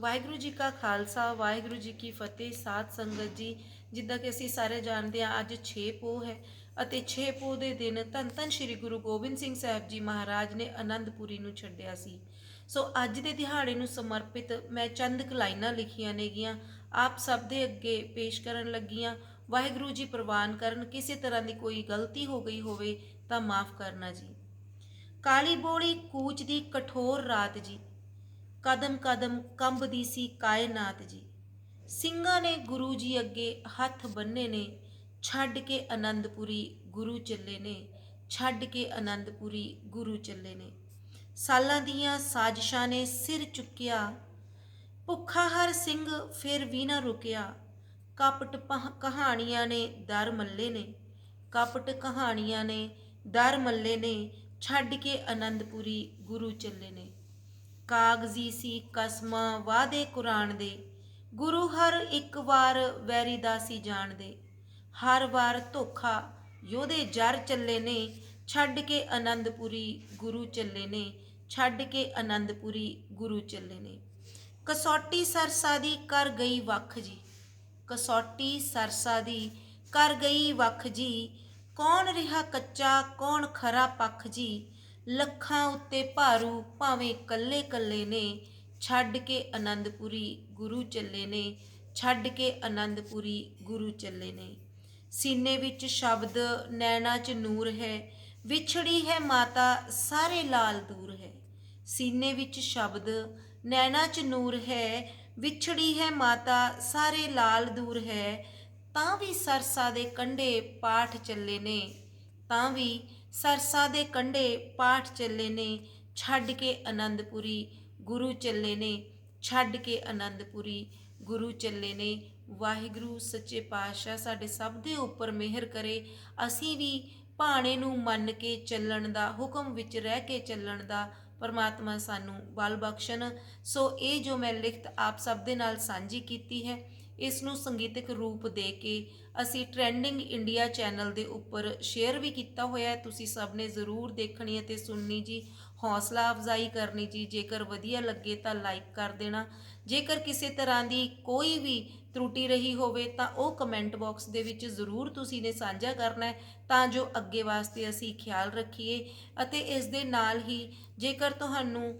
ਵਾਹਿਗੁਰੂ ਜੀ ਕਾ ਖਾਲਸਾ, ਵਾਹਿਗੁਰੂ ਜੀ ਕੀ ਫਤਿਹ। ਸਾਧ ਸੰਗਤ ਜੀ, ਜਿੱਦਾਂ ਕਿ ਅਸੀਂ ਸਾਰੇ ਜਾਣਦੇ ਹਾਂ, ਅੱਜ 6 ਪੋਹ ਹੈ ਅਤੇ 6 ਪੋਹ ਦੇ ਦਿਨ ਧੰਨ ਧੰਨ ਸ੍ਰੀ ਗੁਰੂ ਗੋਬਿੰਦ ਸਿੰਘ ਸਾਹਿਬ ਜੀ ਮਹਾਰਾਜ ਨੇ ਆਨੰਦਪੁਰੀ ਨੂੰ ਛੱਡਿਆ ਸੀ। ਸੋ ਅੱਜ ਦੇ ਦਿਹਾੜੇ ਨੂੰ ਸਮਰਪਿਤ ਮੈਂ ਚੰਦ ਕੁ ਲਾਈਨਾਂ ਲਿਖੀਆਂ ਨੇਗੀਆਂ, ਆਪ ਸਭ ਦੇ ਅੱਗੇ ਪੇਸ਼ ਕਰਨ ਲੱਗੀਆਂ। ਵਾਹਿਗੁਰੂ ਜੀ ਪ੍ਰਵਾਨ ਕਰਨ, ਕਿਸੇ ਤਰ੍ਹਾਂ ਦੀ ਕੋਈ ਗਲਤੀ ਹੋ ਗਈ ਹੋਵੇ ਤਾਂ ਮਾਫ ਕਰਨਾ ਜੀ। ਕਾਲੀ ਬੋਲੀ ਕੂਚ ਦੀ ਕਠੋਰ ਰਾਤ ਜੀ ਕਦਮ ਕਦਮ ਕੰਬਦੀ ਸੀ ਕਾਇਨਾਤ ਜੀ ਸਿੰਘਾਂ ਨੇ ਗੁਰੂ ਜੀ ਅੱਗੇ ਹੱਥ ਬੰਨੇ ਨੇ ਛੱਡ ਕੇ ਆਨੰਦਪੁਰੀ ਗੁਰੂ ਚੱਲੇ ਨੇ ਛੱਡ ਕੇ ਆਨੰਦਪੁਰੀ ਗੁਰੂ ਚੱਲੇ ਨੇ ਸਾਲਾਂ ਦੀਆਂ ਸਾਜ਼ਿਸ਼ਾਂ ਨੇ ਸਿਰ ਚੁੱਕਿਆ ਭੁੱਖਾ ਹਰ ਸਿੰਘ ਫਿਰ ਵੀ ਨਾ ਰੁਕਿਆ ਕਪਟ ਪਹ- ਕਹਾਣੀਆਂ ਨੇ ਦਰ ਮੱਲੇ ਨੇ ਕਪਟ ਕਹਾਣੀਆਂ ਨੇ ਦਰ ਮੱਲੇ ਨੇ ਛੱਡ ਕੇ ਆਨੰਦਪੁਰੀ ਗੁਰੂ ਚੱਲੇ ਨੇ ਕਾਗਜ਼ੀ ਸੀ ਕਸਮਾਂ ਵਾਅਦੇ ਕੁਰਾਨ ਦੇ। ਗੁਰੂ ਹਰ ਇੱਕ ਵਾਰ ਵੈਰੀ ਦਾ ਸੀ ਜਾਣਦੇ। ਹਰ ਵਾਰ ਧੋਖਾ ਯੋਧੇ ਜਰ ਚੱਲੇ ਨੇ, ਛੱਡ ਕੇ ਆਨੰਦਪੁਰੀ ਗੁਰੂ ਚੱਲੇ ਨੇ, ਛੱਡ ਕੇ ਆਨੰਦਪੁਰੀ ਗੁਰੂ ਚੱਲੇ ਨੇ। ਕਸੌਟੀ ਸਰਸਾ ਦੀ ਕਰ ਗਈ ਵੱਖ ਜੀ। ਕਸੌਟੀ ਸਰਸਾ ਦੀ ਕਰ ਗਈ ਵੱਖ ਜੀ। ਕੌਣ ਰਿਹਾ ਕੱਚਾ, ਕੌਣ ਖਰਾ ਪੱਖ ਜੀ। ਲੱਖਾਂ ਉੱਤੇ ਭਾਰੂ ਭਾਵੇਂ ਕੱਲੇ ਕੱਲੇ ਨੇ, ਛੱਡ ਕੇ ਆਨੰਦਪੁਰੀ ਗੁਰੂ ਚੱਲੇ ਨੇ, ਛੱਡ ਕੇ ਆਨੰਦਪੁਰੀ ਗੁਰੂ ਚੱਲੇ ਨੇ। ਸੀਨੇ ਵਿੱਚ ਸ਼ਬਦ ਨੈਣਾ 'ਚ ਨੂਰ ਹੈ, ਵਿਛੜੀ ਹੈ ਮਾਤਾ ਸਾਰੇ ਲਾਲ ਦੂਰ ਹੈ। ਸੀਨੇ ਵਿੱਚ ਸ਼ਬਦ ਨੈਣਾ 'ਚ ਨੂਰ ਹੈ, ਵਿਛੜੀ ਹੈ ਮਾਤਾ ਸਾਰੇ ਲਾਲ ਦੂਰ ਹੈ, ਤਾਂ ਵੀ ਸਰਸਾ ਦੇ ਕੰਢੇ ਪਾਠ ਚੱਲੇ ਨੇ, ਤਾਂ ਵੀ ਸਰਸਾ ਦੇ ਕੰਢੇ ਪਾਠ ਚੱਲੇ ਨੇ, ਛੱਡ ਕੇ ਆਨੰਦਪੁਰੀ ਗੁਰੂ ਚੱਲੇ ਨੇ, ਛੱਡ ਕੇ ਆਨੰਦਪੁਰੀ ਗੁਰੂ ਚੱਲੇ ਨੇ। ਵਾਹਿਗੁਰੂ, ਸੱਚੇ ਪਾਤਸ਼ਾਹ ਸਾਡੇ ਸਭ ਦੇ ਉੱਪਰ ਮਿਹਰ ਕਰੇ। ਅਸੀਂ ਵੀ ਭਾਣੇ ਨੂੰ ਮੰਨ ਕੇ ਚੱਲਣ ਦਾ, ਹੁਕਮ ਵਿੱਚ ਰਹਿ ਕੇ ਚੱਲਣ ਦਾ ਪਰਮਾਤਮਾ ਸਾਨੂੰ ਬਲ ਬਖਸ਼ਣ। ਸੋ ਇਹ ਜੋ ਮੈਂ ਲਿਖਤ ਆਪ ਸਭ ਦੇ ਨਾਲ ਸਾਂਝੀ ਕੀਤੀ ਹੈ ਇਸ ਨੂੰ ਸੰਗੀਤਕ ਰੂਪ ਦੇ ਕੇ ਅਸੀਂ ਟ੍ਰੈਂਡਿੰਗ ਇੰਡੀਆ ਚੈਨਲ ਦੇ ਉੱਪਰ ਸ਼ੇਅਰ ਵੀ ਕੀਤਾ ਹੋਇਆ ਹੈ। ਤੁਸੀਂ ਸਭ ਨੇ ਜ਼ਰੂਰ ਦੇਖਣੀ ਅਤੇ ਸੁਣਨੀ ਜੀ। ਹੌਸਲਾ ਅਫਜ਼ਾਈ ਕਰਨੀ ਜੀ। ਜੇਕਰ ਵਧੀਆ ਲੱਗੇ ਤਾਂ ਲਾਈਕ ਕਰ ਦੇਣਾ। ਜੇਕਰ ਕਿਸੇ ਤਰ੍ਹਾਂ ਦੀ ਕੋਈ ਵੀ ਤਰੁੱਟੀ ਰਹੀ ਹੋਵੇ ਤਾਂ ਉਹ ਕਮੈਂਟ ਬਾਕਸ ਦੇ ਵਿੱਚ ਜ਼ਰੂਰ ਤੁਸੀਂ ਨੇ ਸਾਂਝਾ ਕਰਨਾ ਹੈ। ਤਾਂ ਜੋ ਅੱਗੇ ਵਾਸਤੇ ਅਸੀਂ ਖਿਆਲ ਰੱਖੀਏ ਅਤੇ ਇਸ ਦੇ ਨਾਲ ਹੀ ਜੇਕਰ ਤੁਹਾਨੂੰ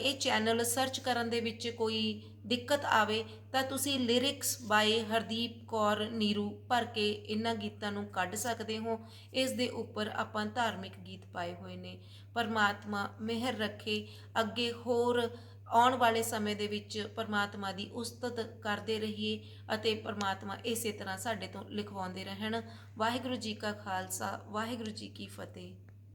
ਇਹ ਚੈਨਲ ਸਰਚ ਕਰਨ ਦੇ ਵਿੱਚ ਕੋਈ ਦਿੱਕਤ ਆਵੇ ਤਾਂ ਤੁਸੀਂ ਲਿਰਿਕਸ ਬਾਈ ਹਰਦੀਪ ਕੌਰ ਨੀਰੂ ਭਰ ਕੇ ਇਹਨਾਂ ਗੀਤਾਂ ਨੂੰ ਕੱਢ ਸਕਦੇ ਹੋ। ਇਸ ਦੇ ਉੱਪਰ ਆਪਾਂ ਧਾਰਮਿਕ ਗੀਤ ਪਾਏ ਹੋਏ ਨੇ। ਪਰਮਾਤਮਾ ਮਿਹਰ ਰੱਖੇ, ਅੱਗੇ ਹੋਰ ਆਉਣ ਵਾਲੇ ਸਮੇਂ ਦੇ ਵਿੱਚ ਪਰਮਾਤਮਾ ਦੀ ਉਸਤਤ ਕਰਦੇ ਰਹੀਏ ਅਤੇ ਪਰਮਾਤਮਾ ਇਸੇ ਤਰ੍ਹਾਂ ਸਾਡੇ ਤੋਂ ਲਿਖਵਾਉਂਦੇ ਰਹਿਣ। ਵਾਹਿਗੁਰੂ ਜੀ ਕਾ ਖਾਲਸਾ, ਵਾਹਿਗੁਰੂ ਜੀ ਕੀ ਫਤਿਹ।